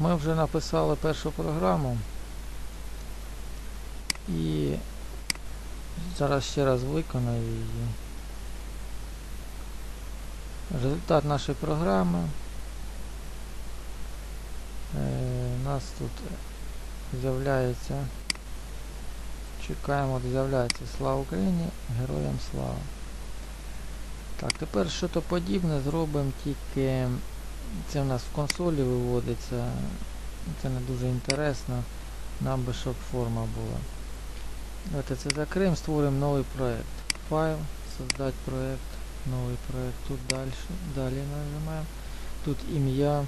ми вже написали першу програму. І зараз ще раз виконаю її. Результат нашої програми. Е, у нас тут з'являється. Чекаємо, з'являється Слава Україні, Героям слава. Так, тепер щось подібне зробимо, тільки це в нас в консолі виводиться. Це не дуже інтересно. Нам би щоб форма була. Давайте це закриємо, створимо новий проект. Файл, создать проект, новий проект. Тут далі, далі нажимаємо. Тут ім'я.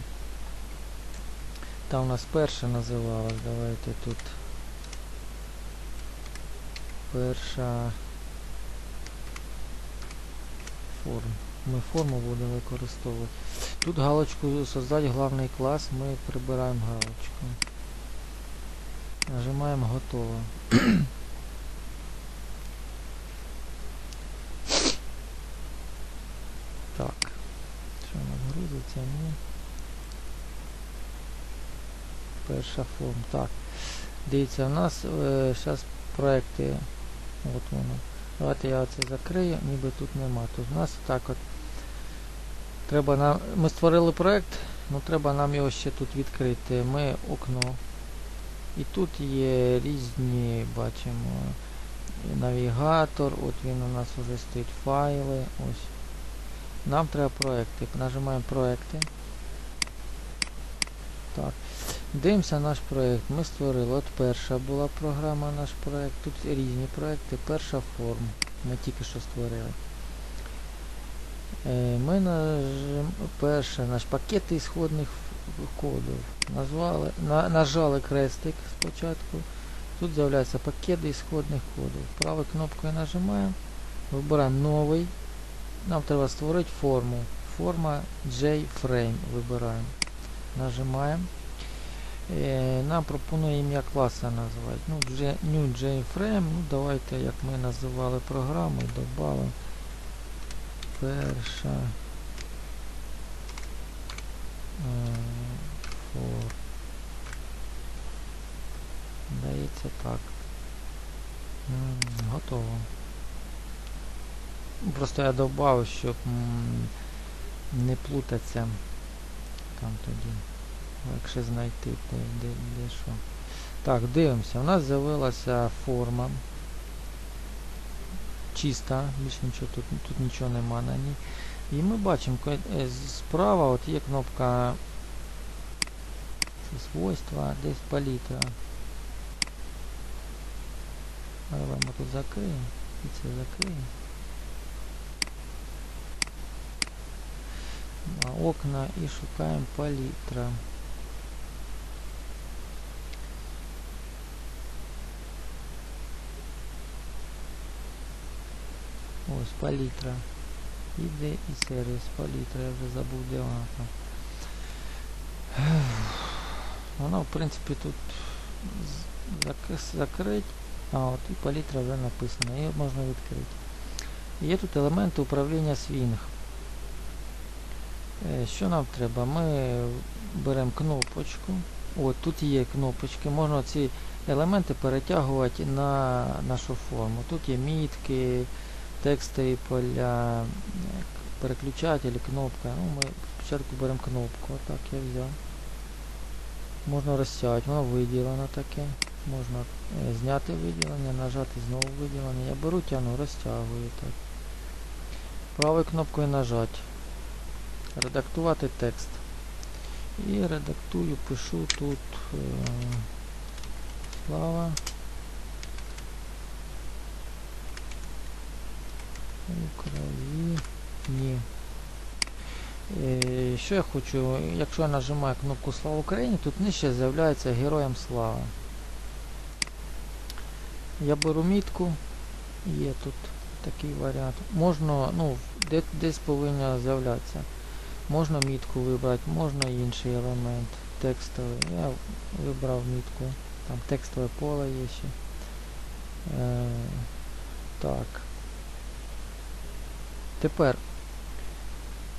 Там у нас перше називалось. Давайте тут перша форм. Ми форму будемо використовувати. Тут галочку создать главний клас, ми прибираємо галочку. Нажимаємо готово. так. Що грузиться? Ні. Перша форма. Так. Дивіться, у нас зараз проекти. От воно. Давайте я це закрию, ніби тут нема. Тут у нас так от. Треба нам. Ми створили проект, ну треба нам його ще тут відкрити. Ми окно. І тут є різні, бачимо, навігатор, от він у нас вже стоїть файли. Ось. Нам треба проекти. Нажимаємо проекти. Так. Дивимося наш проект. Ми створили. От перша була програма наш проект. Тут різні проекти. Перша форма. Ми тільки що створили. Е, Ми нажим... перше наш пакет ісходних кодів. Назвали, на, нажали крестик спочатку. Тут з'являється пакет ісходних кодів. Правою кнопкою нажимаємо. Вибираємо новий. Нам треба створити форму. Форма JFrame вибираємо. Нажимаємо. Е, нам пропонує ім'я класа назвати. Ну, New JFrame. Ну, давайте, як ми називали програму, додамо перша е, for. Здається так. Готово. Просто я додав, щоб не плутатися там тоді. Легше знайти де, де, де що. Так, дивимося. У нас з'явилася форма. Чиста, більше нічого тут, тут нічого нема на ній. І ми бачимо, е, справа от є кнопка свойства, десь палітра. Давай ми тут закриємо. І це закриємо. Окна і шукаємо палітра. Ось палітра. Іде і сервіс палітра, я вже забув, де вона там. Вона, в принципі, тут зак- закрить. А, от і палітра вже написана, її можна відкрити. Є тут елементи управління Swing. Е, Що нам треба? Ми беремо кнопочку. От тут є кнопочки. Можна ці елементи перетягувати на нашу форму. Тут є мітки, текстові поля, е, переключатель, кнопка. Ну, ми спочатку беремо кнопку. Отак я взяв. Можна розтягувати, воно виділено таке. Можна е, зняти виділення, нажати знову виділення. Я беру, тягну, розтягую так. Правою кнопкою нажати. Редактувати текст. І редактую, пишу тут е, слава. Україні. Е, Що я хочу? Якщо я нажимаю кнопку Слава Україні, тут нижче з'являється Героям Слава. Я беру мітку, є тут такий варіант. Можна, ну, де, десь повинна з'являтися. Можна мітку вибрати, можна інший елемент текстовий. Я вибрав мітку. Там текстове поле є ще. Е, так. Тепер.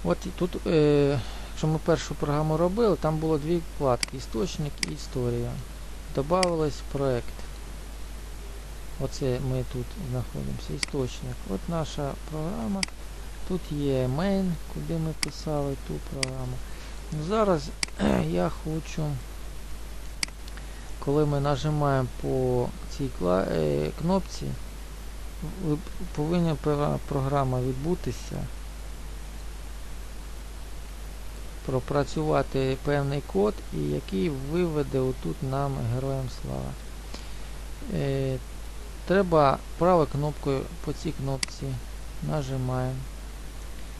От тут, е, що ми першу програму робили, там було дві вкладки істочник і історія. Добавилось проект. Оце ми тут знаходимося. Істочник. От наша програма. Тут є main, куди ми писали ту програму. Ну, Зараз я хочу, коли ми нажимаємо по цій е, кнопці, повинна програма відбутися, пропрацювати певний код, і який виведе отут нам героям слава. Е, треба правою кнопкою по цій кнопці нажимаємо.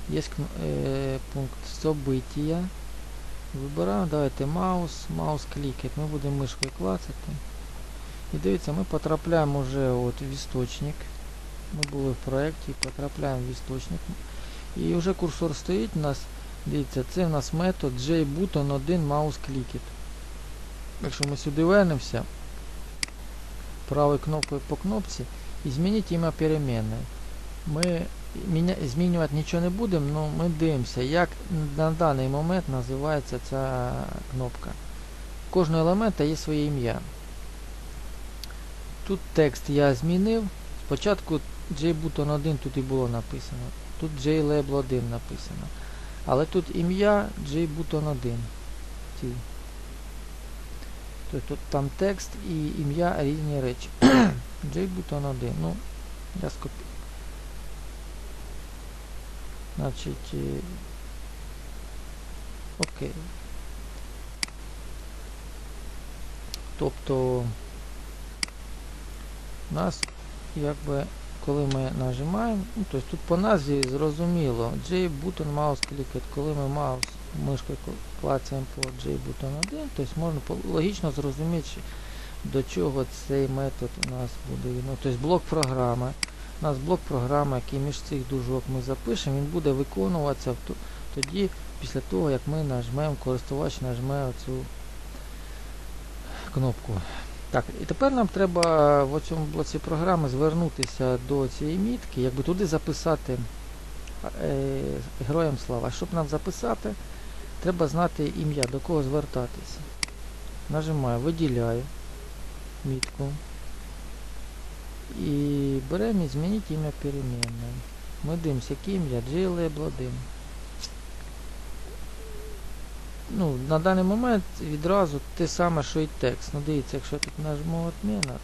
Є е, пункт события. Вибираємо, давайте маус, маус клікать. Ми будемо мишкою клацати. І дивіться, ми потрапляємо вже от в істочник. Ми були в проєкті, потрапляємо в істочник. І вже курсор стоїть у нас. Дивіться, це в нас метод JButton 1 mouse clicket. Якщо ми сюди вернемося, правою кнопкою по кнопці і змініть ім'я переменної. Ми змінювати нічого не будемо, але ми дивимося, як на даний момент називається ця кнопка. Кожного елемента є своє ім'я. Тут текст я змінив. Спочатку JButton 1 тут і було написано. Тут JLabel 1 написано. Але тут ім'я JButton 1. Тобто там текст і ім'я різні речі. JButton 1. Ну, я скопію. Значить, е, окей. Тобто у нас якби коли ми нажимаємо, ну, тобто тут по назві зрозуміло, J button mouse click, коли ми маус мишкою клацаємо по J button 1, тобто можна логічно зрозуміти, до чого цей метод у нас буде. Ну, тобто блок програми. У нас блок програми, який між цих дужок ми запишемо, він буде виконуватися тоді, після того, як ми нажмемо, користувач нажме оцю кнопку. Так, і тепер нам треба в цьому блоці програми звернутися до цієї мітки, якби туди записати е, героям слава. Щоб нам записати, треба знати ім'я, до кого звертатися. Нажимаю, виділяю мітку. І беремо і змініть ім'я перемінної. Ми дивимося, яке ім'я JLabel 1. Ну, на даний момент відразу те саме, що і текст. Ну дивіться, якщо тут нажму отміна,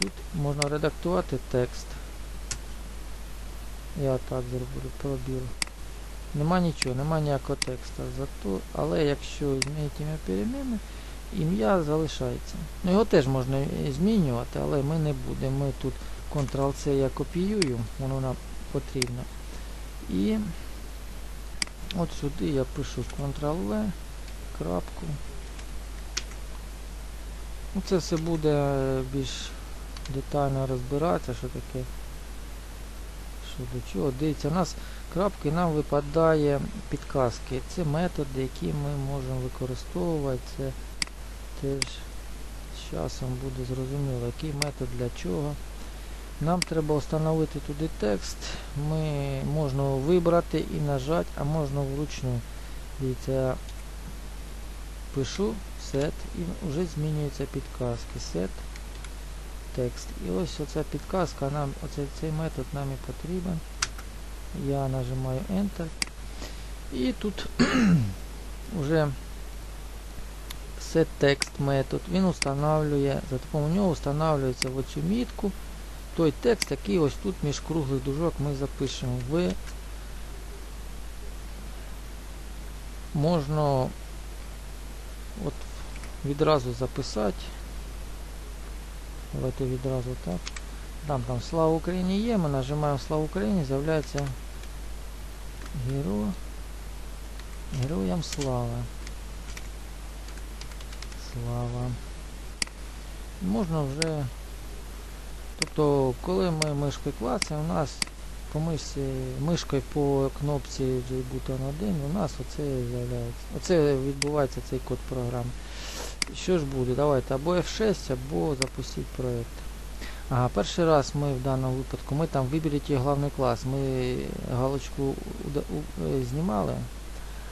тут можна редактувати текст. Я так зроблю пробіл. Нема нічого, нема ніякого тексту. Зато, але якщо змінити ім'я переміни, ім'я залишається. Ну його теж можна змінювати, але ми не будемо. Ми тут Ctrl-C я копіюю, воно нам потрібно. І от сюди я пишу Ctrl-V, крапку. Ну, це все буде більш детально розбиратися, що таке. Що до чого. Дивіться, у нас крапки нам випадає підказки. Це методи, які ми можемо використовувати. Це теж з часом буде зрозуміло, який метод для чого. Нам треба встановити туди текст. Ми можна вибрати і нажати, а можна вручну. Дивіться, пишу set і вже змінюються підказки. Set текст. І ось оця підказка, нам, оцей цей метод нам і потрібен. Я нажимаю Enter. І тут вже setText метод, він встановлює, за допомогою нього встановлюється в оцю мітку той текст, який ось тут між круглих дужок ми запишемо. Ви можна от відразу записати. Давайте відразу так. Там там Слава Україні є, ми нажимаємо Слава Україні, з'являється геро... Героям слава. Слава. Можна вже... Тобто, коли ми мишкою клацаємо, у нас по мишці, мишкою по кнопці JButton 1 у нас оце з'являється. Оце відбувається цей код програми. Що ж буде? Давайте або F6, або запустити проєкт. Ага, перший раз ми в даному випадку, ми там виберіть главний клас, ми галочку у- е, знімали,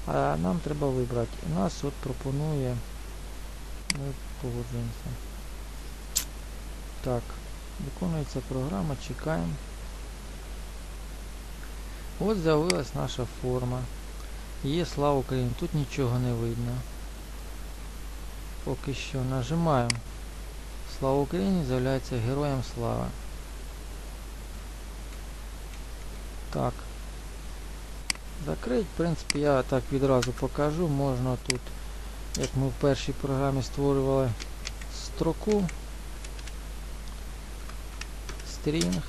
а нам треба вибрати. Нас от пропонує, ми погоджуємося. Так, виконується програма, чекаємо. От з'явилась наша форма. Є слава Україні, тут нічого не видно. Поки що нажимаємо. Слава Україні з'являється героям слава. Так. Закрить, в принципі, я так відразу покажу. Можна тут, як ми в першій програмі створювали строку, стрінг,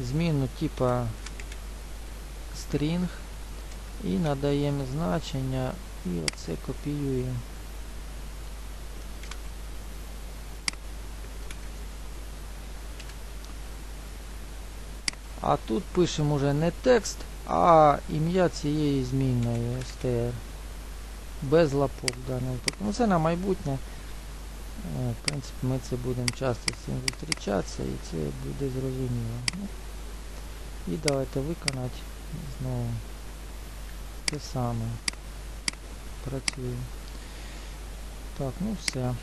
зміну типа стрінг і надаємо значення і оце копіюємо. А тут пишемо вже не текст, а ім'я цієї змінної str. Без лапок в даному випадку. Ну це на майбутнє. Е, В принципі, ми це будемо часто з цим зустрічатися і це буде зрозуміло. Ну, І давайте виконати знову те саме. Працюємо. Так, ну все.